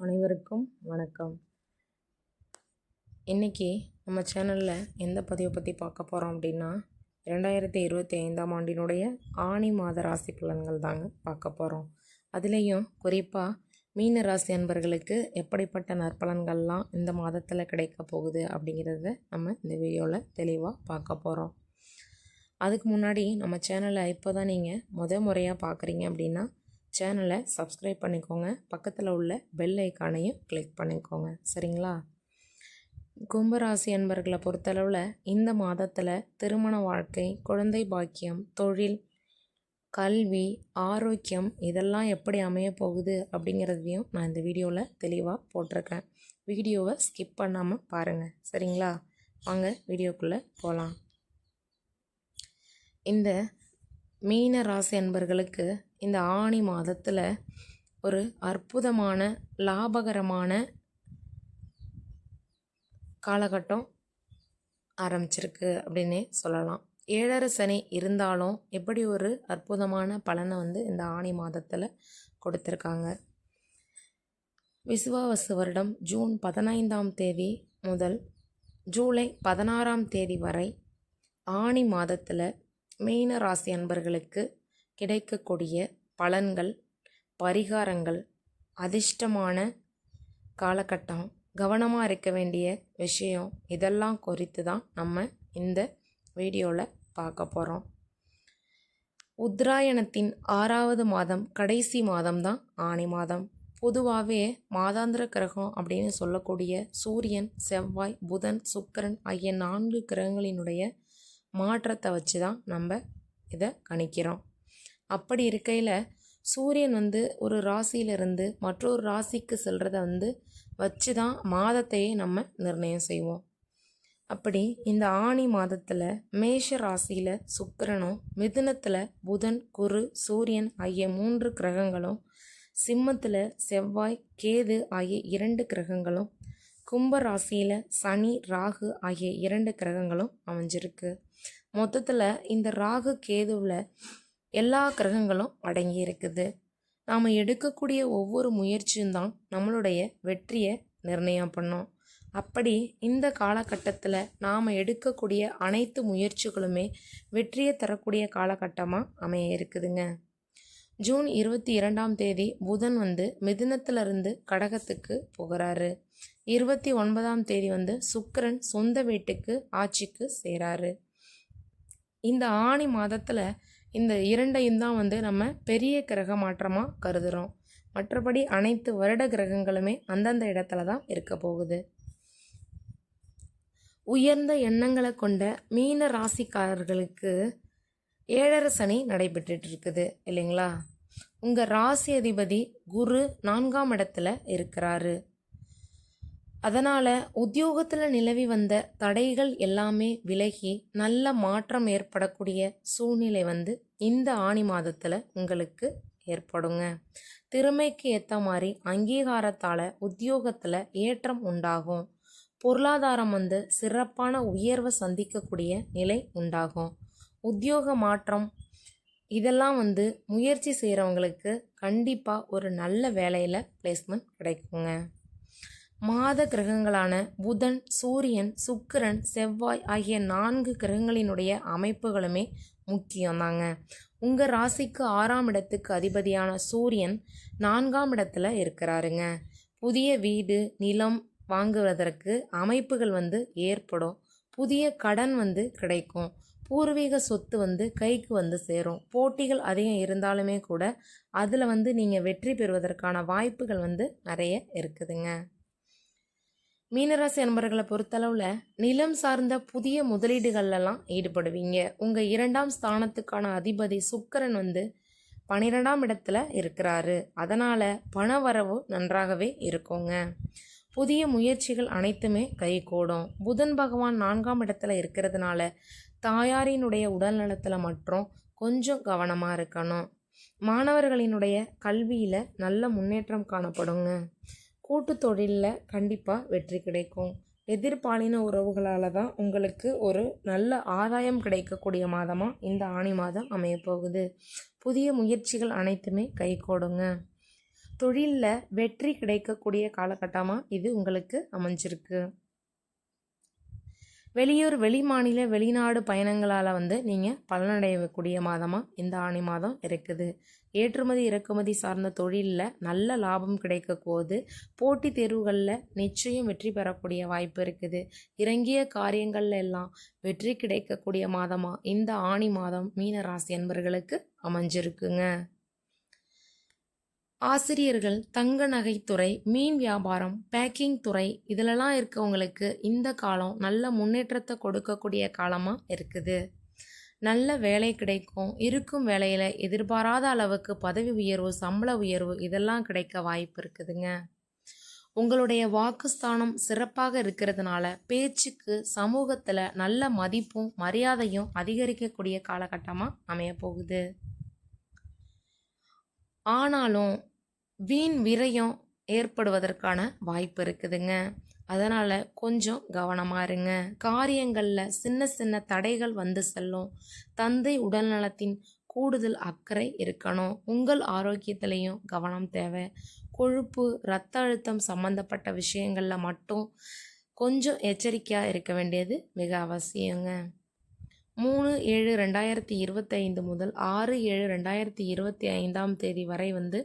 அனைவருக்கும் வணக்கம். இன்றைக்கி நம்ம சேனலில் எந்த பதிவை பற்றி பார்க்க போகிறோம் அப்படின்னா இரண்டாயிரத்தி இருபத்தி ஐந்தாம் ஆண்டினுடைய ஆணி மாத ராசி பலன்கள் தாங்க பார்க்க போகிறோம் அதுலேயும் குறிப்பாக மீன ராசி அன்பர்களுக்கு எப்படிப்பட்ட நற்பலன்கள்லாம் இந்த மாதத்தில் கிடைக்க போகுது அப்படிங்கிறத நம்ம இந்த வீடியோவில் தெளிவாக பார்க்க போகிறோம் அதுக்கு முன்னாடி நம்ம சேனலை இப்போ தான் நீங்கள் முத முறையாக பார்க்குறீங்க அப்படின்னா சேனலை சப்ஸ்கிரைப் பண்ணிக்கோங்க. பக்கத்தில் உள்ள பெல் ஐக்கானையும் கிளிக் பண்ணிக்கோங்க. சரிங்களா? கும்பராசி அன்பர்களை பொறுத்தளவில் இந்த மாதத்தில் திருமண வாழ்க்கை குழந்தை பாக்கியம் தொழில் கல்வி ஆரோக்கியம் இதெல்லாம் எப்படி அமைய போகுது அப்படிங்கிறதையும் நான் இந்த வீடியோவில் தெளிவாக போட்டிருக்கேன். வீடியோவை ஸ்கிப் பண்ணாமல் பாருங்கள் சரிங்களா? வாங்க வீடியோக்குள்ளே போகலாம் இந்த மீன ராசி அன்பர்களுக்கு இந்த ஆணி மாதத்தில் ஒரு அற்புதமான லாபகரமான காலகட்டம் ஆரம்பிச்சிருக்கு அப்படின்னே சொல்லலாம். ஏழரை சனி இருந்தாலும் எப்படி ஒரு அற்புதமான பலனை வந்து இந்த ஆணி மாதத்தில் கொடுத்துருக்காங்க? விசுவாவசு வருடம் ஜூன் பதினைந்தாம் தேதி முதல் ஜூலை பதினாறாம் தேதி வரை ஆணி மாதத்தில் மீன ராசி அன்பர்களுக்கு கிடைக்கக்கூடிய பலன்கள் பரிகாரங்கள் அதிர்ஷ்டமான காலகட்டம் கவனமாக இருக்க வேண்டிய விஷயம் இதெல்லாம் குறித்து தான் நம்ம இந்த வீடியோவில் பார்க்க போகிறோம் உத்ராயணத்தின் ஆறாவது மாதம் கடைசி மாதம் தான் ஆணி மாதம். பொதுவாகவே மாதாந்திர கிரகம் அப்படின்னு சொல்லக்கூடிய சூரியன் செவ்வாய் புதன் சுக்கிரன் ஆகிய நான்கு கிரகங்களினுடைய மாற்றத்தை வச்சு தான் நம்ம இதை கணிக்கிறோம். அப்படி இருக்கையில் சூரியன் வந்து ஒரு ராசியிலிருந்து மற்றொரு ராசிக்கு செல்கிறத வந்து வச்சு தான் மாதத்தையே நம்ம நிர்ணயம் செய்வோம். அப்படி இந்த ஆணி மாதத்தில் மேஷ ராசியில் சுக்கரனும் மிதுனத்தில் புதன் குரு சூரியன் ஆகிய மூன்று கிரகங்களும் சிம்மத்தில் செவ்வாய் கேது ஆகிய இரண்டு கிரகங்களும் கும்ப ராசியில் சனி ராகு ஆகிய இரண்டு கிரகங்களும் அமைஞ்சிருக்கு. மொத்தத்தில் இந்த ராகு கேதுவில் எல்லா கிரகங்களும் அடங்கி இருக்குது. நாம் எடுக்கக்கூடிய ஒவ்வொரு முயற்சியும் தான் நம்மளுடைய வெற்றியை நிர்ணயம் பண்ணோம். அப்படி இந்த காலகட்டத்தில் நாம் எடுக்கக்கூடிய அனைத்து முயற்சிகளுமே வெற்றியை தரக்கூடிய காலகட்டமாக அமைய இருக்குதுங்க. ஜூன் இருபத்தி இரண்டாம் தேதி புதன் வந்து மிதுனத்திலிருந்து கடகத்துக்கு போகிறாரு. இருபத்தி ஒன்பதாம் தேதி வந்து சுக்கரன் சொந்த வீட்டுக்கு ஆட்சிக்கு சேராரு. இந்த ஆணி மாதத்தில் இந்த இரண்டையும் தான் வந்து நம்ம பெரிய கிரக மாற்றமாக கருதுகிறோம் மற்றபடி அனைத்து வருட கிரகங்களுமே அந்தந்த இடத்துல தான் இருக்க போகுது. உயர்ந்த எண்ணங்களை கொண்ட மீன ராசிக்காரர்களுக்கு ஏழரை சனி நடைபெற்றுட்டு இருக்குது இல்லைங்களா? உங்கள் ராசி அதிபதி குரு நான்காம் இடத்துல இருக்கிறாரு. அதனால் உத்தியோகத்தில் நிலவி வந்த தடைகள் எல்லாமே விலகி நல்ல மாற்றம் ஏற்படக்கூடிய சூழ்நிலை வந்து இந்த ஆணி மாதத்தில் உங்களுக்கு ஏற்படுங்க. திறமைக்கு ஏற்ற மாதிரி அங்கீகாரத்தால் உத்தியோகத்தில் ஏற்றம் உண்டாகும். பொருளாதாரம் வந்து சிறப்பான உயர்வை சந்திக்கக்கூடிய நிலை உண்டாகும். உத்தியோக மாற்றம் இதெல்லாம் வந்து முயற்சி செய்கிறவங்களுக்கு கண்டிப்பாக ஒரு நல்ல வேலையில் பிளேஸ்மெண்ட் கிடைக்குங்க. மாத கிரகங்களான புதன் சூரியன் சுக்கிரன் செவ்வாய் ஆகிய நான்கு கிரகங்களினுடைய அமைப்புகளுமே முக்கியம்தாங்க உங்கள் ராசிக்கு ஆறாம் இடத்துக்கு அதிபதியான சூரியன் நான்காம் இடத்துல இருக்கிறாருங்க. புதிய வீடு நிலம் வாங்குவதற்கு அமைப்புகள் வந்து ஏற்படும். புதிய கடன் வந்து கிடைக்கும். பூர்வீக சொத்து வந்து கைக்கு வந்து சேரும். போட்டிகள் அதிகம் இருந்தாலுமே கூட அதில் வந்து நீங்கள் வெற்றி பெறுவதற்கான வாய்ப்புகள் வந்து நிறைய இருக்குதுங்க. மீனராசி அன்பர்களை பொறுத்தளவில் நிலம் சார்ந்த புதிய முதலீடுகள்லாம் ஈடுபடுவீங்க. உங்கள் இரண்டாம் ஸ்தானத்துக்கான அதிபதி சுக்கரன் வந்து பன்னிரெண்டாம் இடத்துல இருக்கிறாரு. அதனால் பண வரவு நன்றாகவே இருக்குங்க. புதிய முயற்சிகள் அனைத்துமே கைகூடும் புதன் பகவான் நான்காம் இடத்துல இருக்கிறதுனால தாயாரினுடைய உடல் நலத்தில் மற்றும் கொஞ்சம் கவனமாக இருக்கணும். மாணவர்களினுடைய கல்வியில் நல்ல முன்னேற்றம் காணப்படுங்க. கூட்டு தொழிலில் கண்டிப்பாக வெற்றி கிடைக்கும். எதிர்பாலின உறவுகளால் தான் உங்களுக்கு ஒரு நல்ல ஆதாயம் கிடைக்கக்கூடிய மாதமாக இந்த ஆணி மாதம் அமையப்போகுது புதிய முயற்சிகள் அனைத்துமே கைகூடுங்க தொழிலில் வெற்றி கிடைக்கக்கூடிய காலகட்டமாக இது உங்களுக்கு அமைஞ்சிருக்கு. வெளியூர் வெளிமாநில வெளிநாடு பயணங்களால் வந்து நீங்கள் பலனடையக்கூடிய மாதமாக இந்த ஆணி மாதம் இருக்குது. ஏற்றுமதி இறக்குமதி சார்ந்த தொழிலில் நல்ல லாபம் கிடைக்க போது போட்டித் தேர்வுகளில் நிச்சயம் வெற்றி பெறக்கூடிய வாய்ப்பு இருக்குது. இறங்கிய காரியங்கள்ல எல்லாம் வெற்றி கிடைக்கக்கூடிய மாதமாக இந்த ஆணி மாதம் மீன ராசி என்பர்களுக்கு அமைஞ்சிருக்குங்க. ஆசிரியர்கள் தங்க நகைத்துறை மீன் வியாபாரம் பேக்கிங் துறை இதிலெல்லாம் இருக்கவங்களுக்கு இந்த காலம் நல்ல முன்னேற்றத்தை கொடுக்கக்கூடிய காலமாக இருக்குது. நல்ல வேலை கிடைக்கும் இருக்கும் வேலையில் எதிர்பாராத அளவுக்கு பதவி உயர்வு சம்பள உயர்வு இதெல்லாம் கிடைக்க வாய்ப்பு இருக்குதுங்க. உங்களுடைய வாக்குஸ்தானம் சிறப்பாக இருக்கிறதுனால பேச்சுக்கு சமூகத்தில் நல்ல மதிப்பும் மரியாதையும் அதிகரிக்கக்கூடிய காலகட்டமாக அமைய போகுது ஆனாலும் வீண் விரயம் ஏற்படுவதற்கான வாய்ப்பு இருக்குதுங்க. அதனால் கொஞ்சம் கவனமாக இருங்க. காரியங்களில் சின்ன சின்ன தடைகள் வந்து செல்லும். தந்தை உடல்நலத்தின் கூடுதல் அக்கறை இருக்கணும். உங்கள் ஆரோக்கியத்திலையும் கவனம் தேவை. கொழுப்பு இரத்த அழுத்தம் சம்மந்தப்பட்ட விஷயங்களில் மட்டும் கொஞ்சம் எச்சரிக்கையாக இருக்க வேண்டியது மிக அவசியங்க. மூணு ஏழு ரெண்டாயிரத்தி இருபத்தைந்து முதல் ஆறு ஏழு ரெண்டாயிரத்தி இருபத்தி ஐந்தாம் தேதி வரை வந்து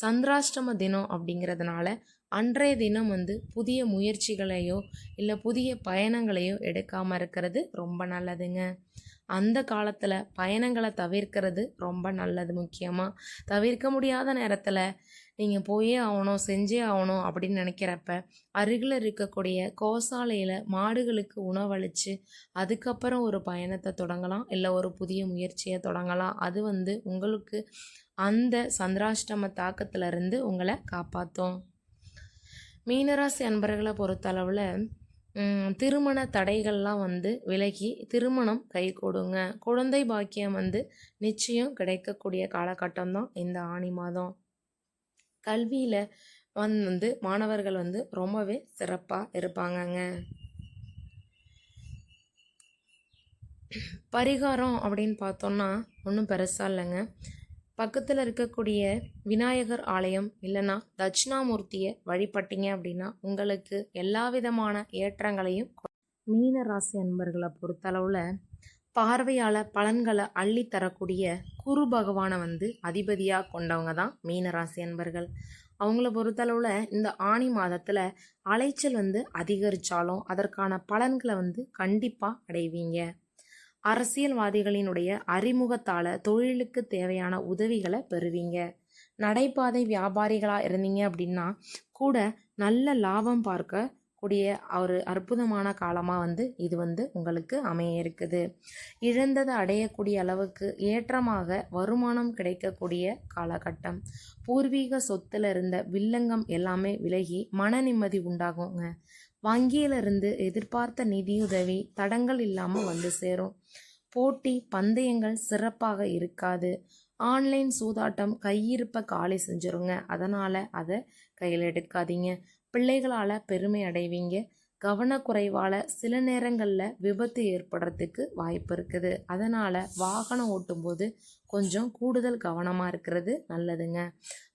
சந்திராஷ்டம தினம் அப்படிங்கிறதுனால அன்றைய தினம் வந்து புதிய முயற்சிகளையோ இல்லை புதிய பயணங்களையோ எடுக்காமல் இருக்கிறது ரொம்ப நல்லதுங்க. அந்த காலத்தில் பயணங்களை தவிர்க்கிறது ரொம்ப நல்லது முக்கியமாக தவிர்க்க முடியாத நேரத்தில் நீங்கள் போயே ஆகணும் செஞ்சே ஆகணும் அப்படின்னு நினைக்கிறப்ப அருகில் இருக்கக்கூடிய கோசாலையில் மாடுகளுக்கு உணவளித்து அதுக்கப்புறம் ஒரு பயணத்தை தொடங்கலாம். இல்லை ஒரு புதிய முயற்சியை தொடங்கலாம். அது வந்து உங்களுக்கு அந்த சந்திராஷ்டம தாக்கத்திலிருந்து உங்களை காப்பாற்றும் மீனராசி அன்பர்களை பொறுத்தளவில் திருமண தடைகள்லாம் வந்து விலகி திருமணம் கை கொடுங்க. குழந்தை பாக்கியம் வந்து நிச்சயம் கிடைக்கக்கூடிய காலகட்டம் தான் இந்த ஆணி மாதம். கல்வியில் வந்து மாணவர்கள் வந்து ரொம்பவே சிறப்பாக இருப்பாங்கங்க. பரிகாரம் அப்படின்னு பார்த்தோன்னா ஒன்றும் பெருசாக இல்லைங்க. பக்கத்தில் இருக்கக்கூடிய விநாயகர் ஆலயம் இல்லைன்னா தட்சிணாமூர்த்தியை வழிபட்டீங்க அப்படின்னா உங்களுக்கு எல்லா விதமான ஏற்றங்களையும் மீன ராசி அன்பர்களை பொறுத்தளவில் பார்வையால் பலன்களை அள்ளி தரக்கூடிய குரு பகவானை வந்து அதிபதியாக கொண்டவங்க தான் மீனராசி அன்பர்கள். அவங்கள பொறுத்தளவில் இந்த ஆணி மாதத்தில் அலைச்சல் வந்து அதிகரித்தாலும் அதற்கான பலன்களை வந்து கண்டிப்பாக அடைவீங்க. அரசியல்வாதிகளினுடைய அறிமுகத்தால் தொழிலுக்கு தேவையான உதவிகளை பெறுவீங்க. நடைபாதை வியாபாரிகளாக இருந்தீங்க அப்படின்னா கூட நல்ல லாபம் பார்க்க கூடிய ஒரு அற்புதமான காலமாக வந்து இது வந்து உங்களுக்கு அமைய இருக்குது இழந்ததை அடையக்கூடிய அளவுக்கு ஏற்றமாக வருமானம் கிடைக்கக்கூடிய காலகட்டம். பூர்வீக சொத்தில் இருந்த வில்லங்கம் எல்லாமே விலகி மன நிம்மதி உண்டாகுங்க. வங்கியிலிருந்து எதிர்பார்த்த நிதியுதவி தடங்கள் இல்லாமல் வந்து சேரும். போட்டி பந்தயங்கள் சிறப்பாக இருக்காது. ஆன்லைன் சூதாட்டம் கையிருப்பை காலி செஞ்சுருங்க. அதனால் அதை கையில் எடுக்காதீங்க. பிள்ளைகளால் பெருமை அடைவீங்க. கவனக்குறைவால் சில நேரங்களில் விபத்து ஏற்படுறதுக்கு வாய்ப்பு இருக்குது. அதனால் வாகனம் ஓட்டும்போது கொஞ்சம் கூடுதல் கவனமாக இருக்கிறது நல்லதுங்க.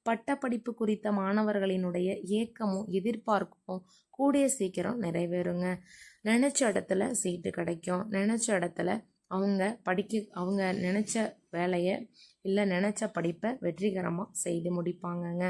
பட்டப்படிப்பு குறித்த மாணவர்களினுடைய ஏக்கமும் எதிர்பார்ப்பும் கூடிய சீக்கிரம் நிறைவேறுங்க. நினச்ச இடத்துல சீட்டு கிடைக்கும். நினச்ச இடத்துல அவங்க படிக்க அவங்க நினச்ச வேலையை இல்லை நினச்ச படிப்பை வெற்றிகரமாக செய்து முடிப்பாங்கங்க.